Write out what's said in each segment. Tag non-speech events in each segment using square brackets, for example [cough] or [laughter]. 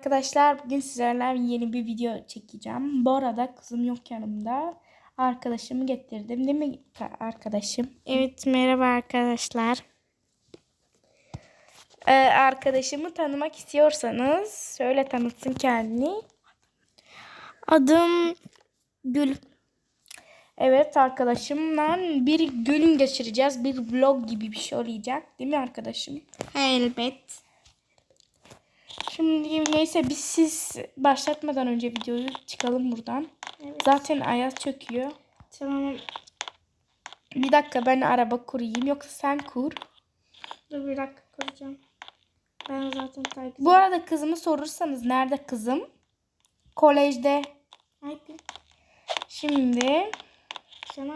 Arkadaşlar bugün sizlerle yeni bir video çekeceğim. Bu arada kızım yok yanımda. Arkadaşımı getirdim değil mi arkadaşım? Evet merhaba arkadaşlar. Ee, arkadaşımı tanımak istiyorsanız şöyle tanıtsın kendini. Adım Gül. Evet arkadaşımla bir gün geçireceğiz. Bir vlog gibi bir şey olacak değil mi arkadaşım? Elbet. Şimdi neyse biz siz başlatmadan önce videoyu çıkalım buradan. Evet. Zaten ayaz çöküyor. Tamam. Bir dakika ben araba kurayım yoksa sen kur. Dur bir dakika kuracağım. Ben zaten takip Bu arada kızımı sorursanız nerede kızım? Kolejde. Ay bir Şimdi sana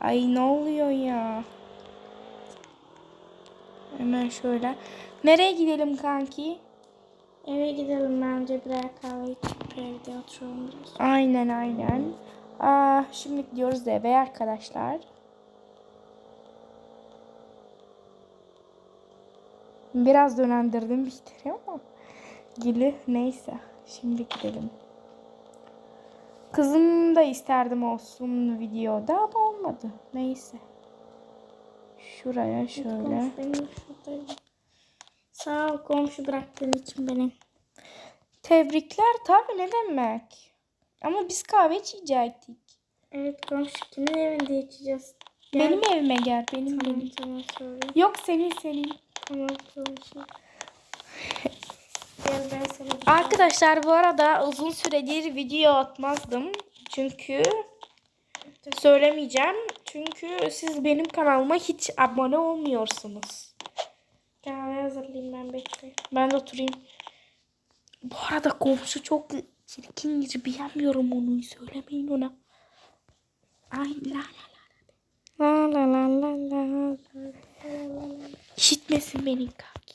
ay ne oluyor ya? Hemen şöyle. Nereye gidelim kanki? Eve gidelim bence birer kahve içip evde oturalım biraz. Aynen aynen. Aa, şimdi gidiyoruz eve arkadaşlar. Biraz dönendirdim bir ama. Gülü neyse. Şimdi gidelim. Kızım da isterdim olsun videoda ama olmadı. Neyse. Şuraya şöyle. Sağ ol komşu bıraktığın için beni. Tebrikler tabii ne demek. Ama biz kahve içecektik. Evet komşu kimin evinde içeceğiz? Gel. Benim evime gel. Benim Tamam evim. tamam söyle. Yok senin senin. Tamam komşu. Gel ben sana bir Arkadaşlar bu arada uzun süredir video atmazdım. Çünkü söylemeyeceğim. Çünkü siz benim kanalıma hiç abone olmuyorsunuz. kahve hazırlayayım ben bekle. Ben de oturayım. Bu arada komşu çok çirkin beğenmiyorum onu. Söylemeyin ona. Ay la la la. La la la la la. İşitmesin benim kanki.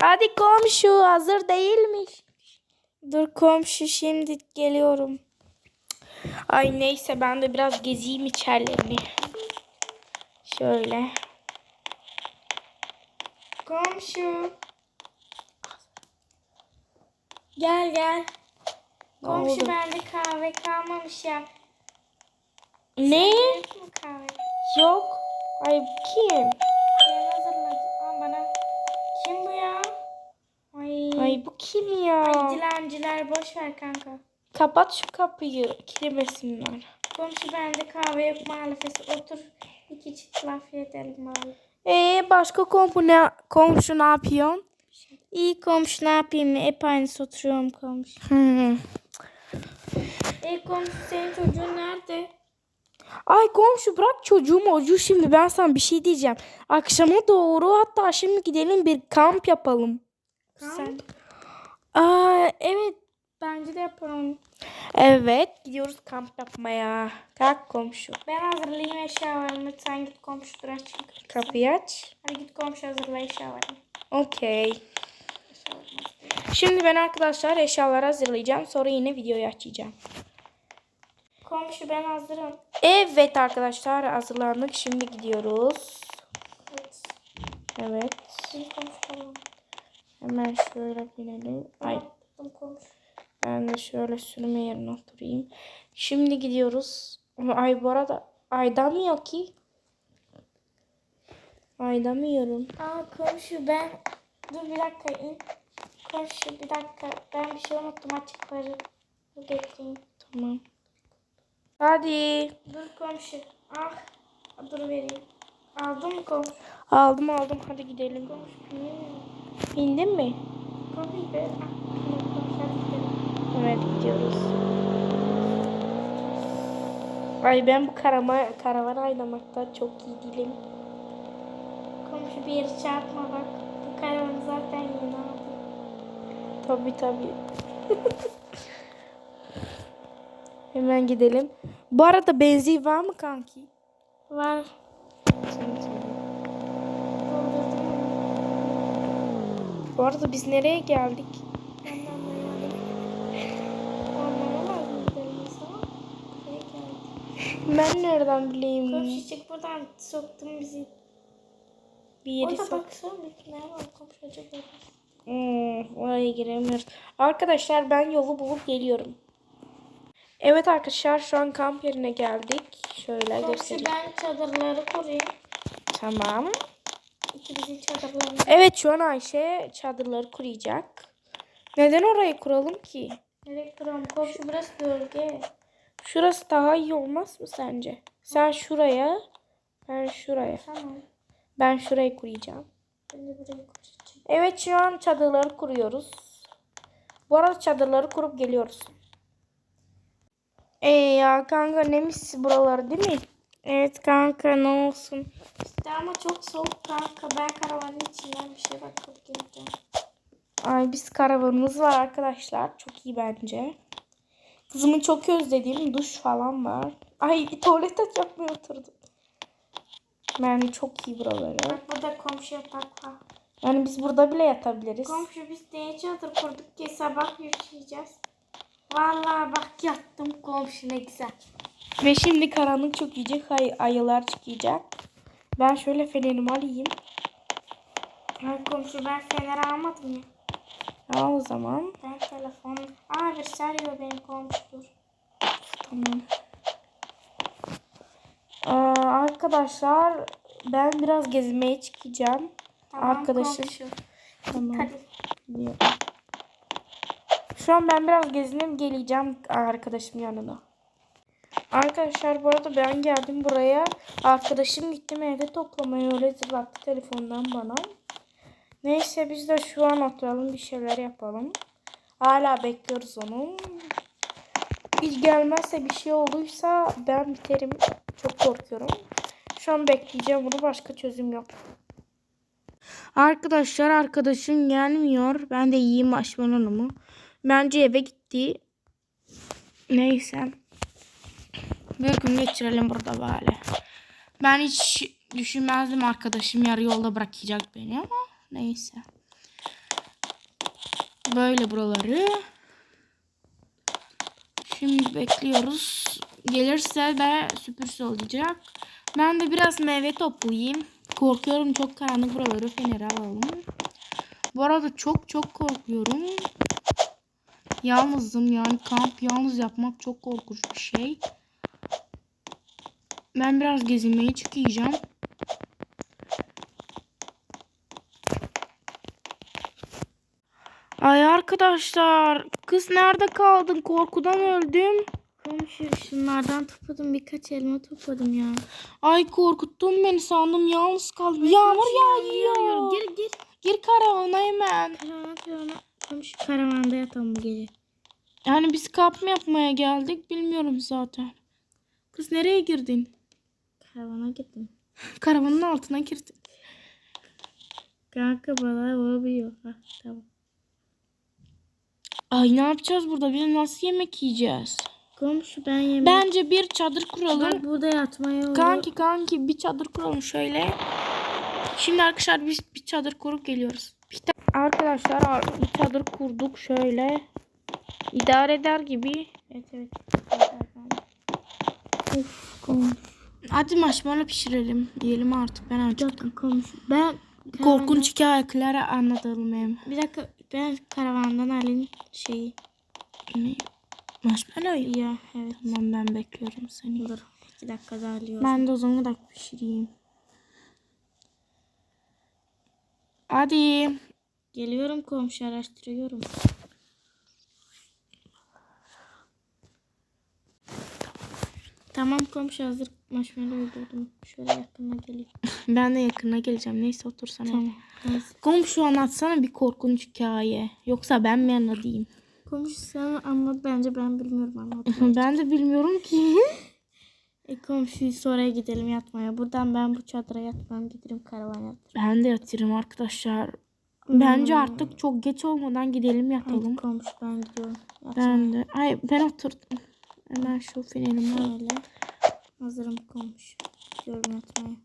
Hadi komşu hazır değilmiş. Dur komşu şimdi geliyorum. Ay neyse ben de biraz gezeyim içerilerini. Şöyle. Komşu. Gel gel. Ne Komşu oldu? bende kahve kalmamış ya. Ne? Kahve? Yok. Ay kim? Ben bana. Kim bu ya? Ay. Ay bu kim ya? Ay dilenciler boş ver kanka. Kapat şu kapıyı. Kirmesinler. Komşu bende kahve yok maalesef. Otur iki çift laf edelim bari. Ee başka komşu ne, komşu ne yapıyorsun? İyi komşu ne yapayım? Hep aynı oturuyorum komşu. Hmm. Ey komşu senin çocuğun nerede? Ay komşu bırak çocuğu mocuğu şimdi ben sana bir şey diyeceğim. Akşama doğru hatta şimdi gidelim bir kamp yapalım. Kamp? Sen- Aa evet bence de yapalım. Evet gidiyoruz kamp yapmaya. Kalk komşu. Ben hazırlayayım eşyalarımı. Sen git komşudur aç. Kapıyı aç. Hadi git komşu hazırla eşyalarını. Okey. Şimdi ben arkadaşlar eşyaları hazırlayacağım. Sonra yine videoyu açacağım. Komşu ben hazırım. Evet arkadaşlar hazırlandık. Şimdi gidiyoruz. Evet. Evet. Şimdi komşu Hemen şöyle binelim. Ay Ay. komşu. Ben de şöyle sürme yerine oturayım. Şimdi gidiyoruz. Ay bu arada aydan mı yok ki? Aydan mı yiyorum? Aa komşu ben. Dur bir dakika in. Komşu bir dakika. Ben bir şey unuttum açıkları. Getireyim. Tamam. Hadi. Dur komşu. Ah. Dur vereyim. Aldın mı komşu? Aldım aldım. Hadi gidelim. Komşu? Bindin mi? Komşu be. Ah. Evet gidiyoruz. Ay ben bu karama, karavan aynamakta çok iyi değilim. Komşu bir yeri çarpma bak. Bu karavanı zaten yeni aldım. Tabii tabii. [laughs] Hemen gidelim. Bu arada benzin var mı kanki? Var. Bu arada biz nereye geldik? Ondan da yani. Ormana var mı gidelim sana? Buraya geldik. Ben nereden bileyim? Komşu çık buradan soktun bizi. bir yeri Orada sok. baksana bir ne var komşu acaba. Hmm, oraya giremiyoruz. Arkadaşlar ben yolu bulup geliyorum. Evet arkadaşlar şu an kamp yerine geldik. Şöyle Komşu göstereyim. ben çadırları kurayım. Tamam. İkimizin çadırlarını. Evet şu an Ayşe çadırları kuracak. Neden orayı kuralım ki? Nereye kuralım? Komşu burası gölge. Şurası daha iyi olmaz mı sence? Sen şuraya, ben şuraya. Tamam. Ben şurayı kuracağım. Ben de burayı kuracağım. Evet şu an çadırları kuruyoruz. Bu arada çadırları kurup geliyoruz. Ee ya kanka ne mis buralar değil mi? Evet kanka ne olsun. İşte ama çok soğuk kanka. Ben karavanın içinden bir şey bakıp geleceğim. Ay biz karavanımız var arkadaşlar. Çok iyi bence. Kızımı çok özlediğim duş falan var. Ay tuvalet yapmaya oturdum. Yani çok iyi buraları. Bak burada komşu yatak var. Yani biz burada bile yatabiliriz. Komşu biz neye çadır kurduk ki sabah yaşayacağız. Vallahi bak yattım komşu ne güzel. Ve şimdi karanlık çökecek. Ay, ayılar çıkacak. Ben şöyle fenerimi alayım. Ay komşu ben fener almadım ya. Al o zaman. Ben telefon... Aa sarıyor benim komşu dur. Tamam. Ee, arkadaşlar ben biraz gezmeye çıkacağım. Tamam Arkadaşım. komşu. Tamam. Hadi. Biliyorum. Şu an ben biraz gezinip geleceğim arkadaşım yanına. Arkadaşlar bu arada ben geldim buraya. Arkadaşım gittim evde toplamaya öyle zırlattı telefondan bana. Neyse biz de şu an oturalım bir şeyler yapalım. Hala bekliyoruz onu. Hiç gelmezse bir şey olduysa ben biterim. Çok korkuyorum. Şu an bekleyeceğim bunu başka çözüm yok. Arkadaşlar arkadaşım gelmiyor. Ben de yiyeyim marshmallow'umu. Bence eve gitti. Neyse. Bir gün geçirelim burada böyle. Ben hiç düşünmezdim arkadaşım yarı yolda bırakacak beni ama neyse. Böyle buraları. Şimdi bekliyoruz. Gelirse de sürpriz olacak. Ben de biraz meyve toplayayım. Korkuyorum çok karanlık buraları feneri alalım. Bu arada çok çok korkuyorum. Yalnızım yani kamp yalnız yapmak çok korkunç bir şey. Ben biraz gezinmeye çıkacağım. Ay arkadaşlar kız nerede kaldın korkudan öldüm. Komşu şunlardan topladım birkaç elma topladım ya. Ay korkuttun beni sandım yalnız kaldım. Yağmur yağıyor. Gir gir. Gir karavana hemen. Karavana karavana. Komşu karavanda yatalım bu gece. Yani biz kamp mı yapmaya geldik bilmiyorum zaten. Kız nereye girdin? Karavana gittim. [laughs] Karavanın altına girdin. Kanka balığa olabiliyor. Ha, tamam. Ay ne yapacağız burada? Biz nasıl yemek yiyeceğiz? Komşu ben yemek... Bence bir çadır kuralım. Bak burada yatmaya olur. Kanki kanki bir çadır kuralım şöyle. Şimdi arkadaşlar biz bir çadır kurup geliyoruz. Bir arkadaşlar bir çadır kurduk şöyle. İdare eder gibi. Evet evet. Of, komşu. Hadi marshmallow pişirelim. Diyelim artık ben Bir acıktım. dakika komşu. Ben Korkunç hikayeleri anlatalım hem. Bir dakika ben karavandan alayım şeyi. Ne? Marshmallow Ya evet. Tamam ben bekliyorum seni. Dur. İki dakika daha alıyorum. Ben de o zaman da pişireyim. Hadi. Geliyorum komşu araştırıyorum. Tamam komşu hazır marshmallow öldürdüm. Şöyle yakına geleyim. [laughs] Ben de yakına geleceğim. Neyse otursana. Tamam. Neyse. Komşu anlatsana bir korkunç hikaye. Yoksa ben mi anlatayım? Komşu sen anlat bence ben bilmiyorum anlat. [laughs] ben de bilmiyorum ki. [laughs] e komşuyu sonra gidelim yatmaya. Buradan ben bu çadıra yatmam giderim karavan yatırım. ben de yatırım arkadaşlar. Bence artık çok geç olmadan gidelim Hadi yatalım. komşu ben gidiyorum. Yatmaya. Ben de. Ay ben oturdum. Hemen şu fenerimi al. Şöyle. Hazırım komşu. Gidiyorum yatmaya.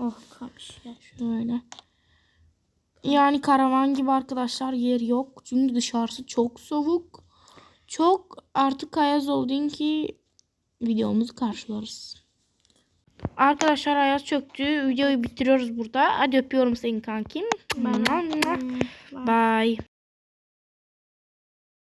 Oh komşu ya. Şöyle. Yani karavan gibi arkadaşlar yer yok. Çünkü dışarısı çok soğuk. Çok artık ayaz olduğun ki videomuzu karşılarız. Arkadaşlar ayaz çöktü. Videoyu bitiriyoruz burada. Hadi öpüyorum seni kankim. Bye. Bye.